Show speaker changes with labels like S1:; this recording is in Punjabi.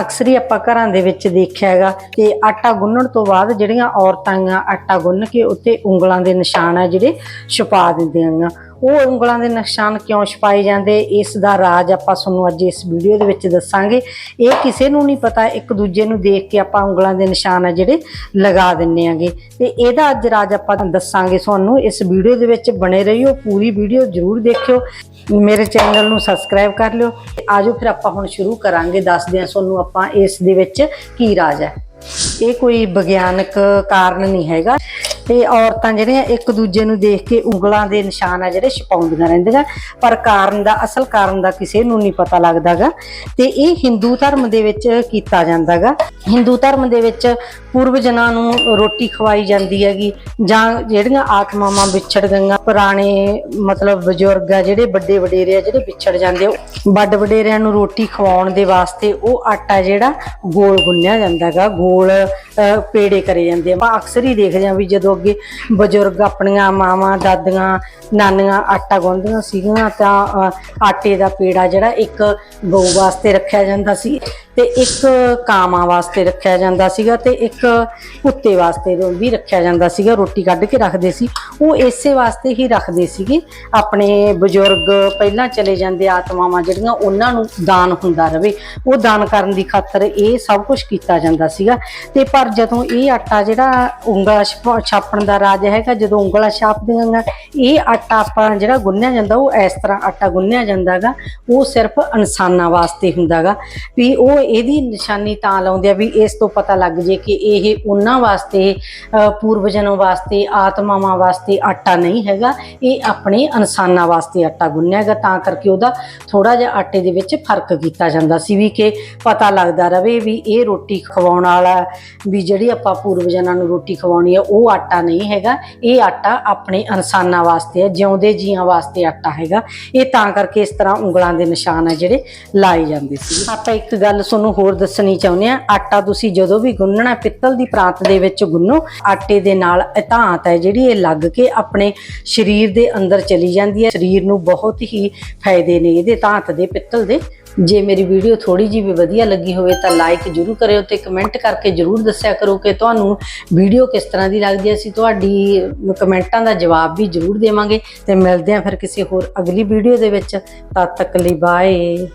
S1: ਅਕਸਰ ਹੀ ਆਪਾਂ ਘਰਾਂ ਦੇ ਵਿੱਚ ਦੇਖਿਆ ਹੈਗਾ ਕਿ ਆਟਾ ਗੁੰਨਣ ਤੋਂ ਬਾਅਦ ਜਿਹੜੀਆਂ ਔਰਤਾਂ ਆਂ ਆਟਾ ਗੁੰਨ ਕੇ ਉੱਤੇ ਉਂਗਲਾਂ ਦੇ ਨਿਸ਼ਾਨ ਆ ਜਿਹੜੇ ਛੁਪਾ ਦਿੰਦੀਆਂ ਆ ਉਹ ਉਂਗਲਾਂ ਦੇ ਨਿਸ਼ਾਨ ਕਿਉਂ ਛਪਾਏ ਜਾਂਦੇ, ਇਸ ਦਾ ਰਾਜ ਆਪਾਂ ਤੁਹਾਨੂੰ ਅੱਜ ਇਸ ਵੀਡੀਓ ਦੇ ਵਿੱਚ ਦੱਸਾਂਗੇ। ਇਹ ਕਿਸੇ ਨੂੰ ਨਹੀਂ ਪਤਾ, ਇੱਕ ਦੂਜੇ ਨੂੰ ਦੇਖ ਕੇ ਆਪਾਂ ਉਂਗਲਾਂ ਦੇ ਨਿਸ਼ਾਨ ਆ ਜਿਹੜੇ ਲਗਾ ਦਿੰਨੇ ਆਂਗੇ। ਤੇ ਇਹਦਾ ਅੱਜ ਰਾਜ ਆਪਾਂ ਦੱਸਾਂਗੇ ਤੁਹਾਨੂੰ, ਇਸ ਵੀਡੀਓ ਦੇ ਵਿੱਚ ਬਣੇ ਰਹੀਓ, ਪੂਰੀ ਵੀਡੀਓ ਜ਼ਰੂਰ ਦੇਖਿਓ। ਮੇਰੇ ਚੈਨਲ ਨੂੰ ਸਬਸਕ੍ਰਾਈਬ ਕਰ ਲਿਓ ਤੇ ਆਜੋ ਫਿਰ ਆਪਾਂ ਹੁਣ ਸ਼ੁਰੂ ਕਰਾਂਗੇ, ਦੱਸਦੇ ਹਾਂ ਤੁਹਾਨੂੰ ਆਪਾਂ ਇਸ ਦੇ ਵਿੱਚ ਕੀ ਰਾਜ ਹੈ। ਇਹ ਕੋਈ ਵਿਗਿਆਨਕ ਕਾਰਨ ਨਹੀਂ ਹੈਗਾ। ਤੇ ਔਰਤਾਂ ਜਿਹੜੀਆਂ ਇੱਕ ਦੂਜੇ ਨੂੰ ਦੇਖ ਕੇ ਉਂਗਲਾਂ ਦੇ ਨਿਸ਼ਾਨ ਆ ਜਿਹੜੇ ਛਪਾਉਂਦੀਆਂ ਰਹਿੰਦੀਆਂ, ਪਰ ਕਾਰਨ ਦਾ, ਅਸਲ ਕਾਰਨ ਦਾ ਕਿਸੇ ਨੂੰ ਨਹੀਂ ਪਤਾ ਲੱਗਦਾਗਾ। ਤੇ ਇਹ ਹਿੰਦੂ ਧਰਮ ਦੇ ਵਿੱਚ ਕੀਤਾ ਜਾਂਦਾਗਾ। ਹਿੰਦੂ ਧਰਮ ਦੇ ਵਿੱਚ ਪੂਰਵ ਜਨਾਂ ਨੂੰ ਰੋਟੀ ਖਵਾਈ ਜਾਂਦੀ ਹੈਗੀ, ਜਾਂ ਜਿਹੜੀਆਂ ਆਤਮਾਵਾਂ ਵਿਛੜ ਗਈਆਂ, ਪੁਰਾਣੇ ਮਤਲਬ ਬਜ਼ੁਰਗ ਆ ਜਿਹੜੇ ਵੱਡੇ ਵਡੇਰੇ ਆ ਜਿਹੜੇ ਵਿਛੜ ਜਾਂਦੇ ਵੱਡ ਵਡੇਰਿਆਂ ਨੂੰ ਰੋਟੀ ਖਵਾਉਣ ਦੇ ਵਾਸਤੇ ਉਹ ਆਟਾ ਜਿਹੜਾ ਗੋਲ ਗੁੰਨਿਆ ਜਾਂਦਾਗਾ, ਗੋਲ ਪੇੜੇ ਕਰੇ ਜਾਂਦੇ ਆ। ਆਪਾਂ ਅਕਸਰ ਹੀ ਦੇਖਦੇ ਆ ਵੀ ਜਦੋਂ ਅੱਗੇ ਬਜ਼ੁਰਗ ਆਪਣੀਆਂ ਮਾਵਾਂ, ਦਾਦੀਆਂ, ਨਾਨੀਆਂ ਆਟਾ ਗੁੰਨਦੀਆਂ ਸੀਗੀਆਂ ਤਾਂ ਆਟੇ ਦਾ ਪੇੜਾ ਜਿਹੜਾ ਇੱਕ ਗਊ ਵਾਸਤੇ ਰੱਖਿਆ ਜਾਂਦਾ ਸੀ ਤੇ ਇੱਕ ਕਾਮਾਂ ਵਾਸਤੇ ਰੱਖਿਆ ਜਾਂਦਾ ਸੀਗਾ ਤੇ ਇੱਕ ਕੁੱਤੇ ਵਾਸਤੇ ਵੀ ਰੱਖਿਆ ਜਾਂਦਾ ਸੀਗਾ। ਰੋਟੀ ਕੱਢ ਕੇ ਰੱਖਦੇ ਸੀ। ਉਹ ਇਸੇ ਵਾਸਤੇ ਹੀ ਰੱਖਦੇ ਸੀਗੇ। ਆਪਣੇ ਬਜ਼ੁਰਗ ਪਹਿਲਾਂ ਚਲੇ ਜਾਂਦੇ ਆਤਮਾਵਾਂ ਜਿਹੜੀਆਂ ਉਹਨਾਂ ਨੂੰ ਦਾਨ ਹੁੰਦਾ ਰਵੇ। ਉਹ ਦਾਨ ਕਰਨ ਦੀ ਖਾਤਰ ਇਹ ਸਭ ਕੁਝ ਕੀਤਾ ਜਾਂਦਾ ਸੀਗਾ। ਤੇ ਪਰ ਪਰ ਜਦੋਂ ਇਹ ਆਟਾ ਜਿਹੜਾ ਉਂਗਲਾ ਛਪ- ਛਾਪਣ ਦਾ ਰਾਜ ਹੈਗਾ ਜਦੋਂ ਉਂਗਲਾ ਛਾਪਦੀਆਂ ਗਾ ਇਹ ਆਟਾ ਆਪਾਂ ਜਿਹੜਾ ਗੁੰਨਿਆ ਜਾਂਦਾ ਉਹ ਇਸ ਤਰ੍ਹਾਂ ਆਟਾ ਗੁੰਨਿਆ ਜਾਂਦਾਗਾ ਉਹ ਸਿਰਫ ਇਨਸਾਨਾਂ ਵਾਸਤੇ ਹੁੰਦਾਗਾ। ਵੀ ਉਹ ਇਹਦੀ ਨਿਸ਼ਾਨੀ ਤਾਂ ਲਾਉਂਦੇ ਆ ਵੀ ਇਸ ਤੋਂ ਪਤਾ ਲੱਗ ਜੇ ਕਿ ਇਹ ਉਹਨਾਂ ਵਾਸਤੇ ਅਹ, ਪੂਰਵਜਨਾਂ ਵਾਸਤੇ ਆਤਮਾਵਾਂ ਵਾਸਤੇ ਆਟਾ ਨਹੀਂ ਹੈਗਾ ਇਹ ਆਪਣੇ ਇਨਸਾਨਾਂ ਵਾਸਤੇ ਆਟਾ ਗੁੰਨਿਆ ਹੈਗਾ ਤਾਂ ਕਰਕੇ ਉਹਦਾ ਥੋੜਾ ਜਿਹਾ ਆਟੇ ਦੇ ਵਿੱਚ ਫ਼ਰਕ ਕੀਤਾ ਜਾਂਦਾ ਸੀ ਵੀ ਕਿ ਪਤਾ ਲੱਗਦਾ ਰਵੇ ਵੀ ਇਹ ਰੋਟੀ ਖਵਾਉਣ ਵਾਲਾ ਵੀ ਜਿਹੜੀ ਆਪਾਂ ਪੂਰਵਜਨਾਂ ਨੂੰ ਰੋਟੀ ਖਵਾਉਣੀ ਹੈ ਉਹ ਆਟਾ ਨਹੀਂ ਹੈਗਾ। ਇਹ ਆਟਾ ਆਪਣੇ ਇਨਸਾਨਾਂ ਵਾਸਤੇ ਹੈ ਜਿਉਂਦੇ ਜੀਆਂ ਵਾਸਤੇ ਆਟਾ ਹੈਗਾ। ਇਹ ਤਾਂ ਕਰਕੇ ਇਸ ਤਰ੍ਹਾਂ ਉਂਗਲਾਂ ਦੇ ਨਿਸ਼ਾਨ ਹੈ ਜਿਹੜੇ ਲਾਏ ਜਾਂਦੇ ਸੀ। ਆਪਾਂ ਇੱਕ ਗੱਲ ਤੁਹਾਨੂੰ ਹੋਰ ਦੱਸਣੀ ਚਾਹੁੰਦੇ ਆ ਆਟਾ ਤੁਸੀਂ ਜਦੋਂ ਵੀ ਗੁੰਨਣਾ, ਪਿੱਤਲ ਦੀ ਪ੍ਰਾਂਤ ਦੇ ਵਿੱਚ ਗੁੰਨੋ, ਆਟੇ ਦੇ ਨਾਲ ਇਤਾਂਤ ਹੈ ਜਿਹੜੀ ਇਹ ਲੱਗ ਕੇ ਆਪਣੇ ਸਰੀਰ ਦੇ ਅੰਦਰ ਚਲੀ ਜਾਂਦੀ ਹੈ। ਸਰੀਰ ਨੂੰ ਬਹੁਤ ਹੀ ਫਾਇਦੇ ਨੇ ਇਹਦੇ ਧਾਤ ਦੇ, ਪਿੱਤਲ ਦੇ। ਜੇ ਮੇਰੀ ਵੀਡੀਓ ਥੋੜੀ ਜਿਹੀ ਵੀ ਵਧੀਆ ਲੱਗੀ ਹੋਵੇ ਤਾਂ ਲਾਈਕ ਜਰੂਰ ਕਰਿਓ ਤੇ ਕਮੈਂਟ ਕਰਕੇ ਜਰੂਰ ਦੱਸਿਆ ਕਰੋ ਕਿ ਤੁਹਾਨੂੰ ਵੀਡੀਓ ਕਿਸ ਤਰ੍ਹਾਂ ਦੀ ਲੱਗਦੀ ਹੈ, ਅਸੀਂ ਤੁਹਾਡੀ ਕਮੈਂਟਾਂ ਦਾ ਜਵਾਬ ਵੀ ਜਰੂਰ ਦੇਵਾਂਗੇ ਤੇ ਮਿਲਦੇ ਹਾਂ ਫਿਰ ਕਿਸੇ ਹੋਰ ਅਗਲੀ ਵੀਡੀਓ ਦੇ ਵਿੱਚ। ਤਦ ਤੱਕ ਲਈ ਬਾਏ।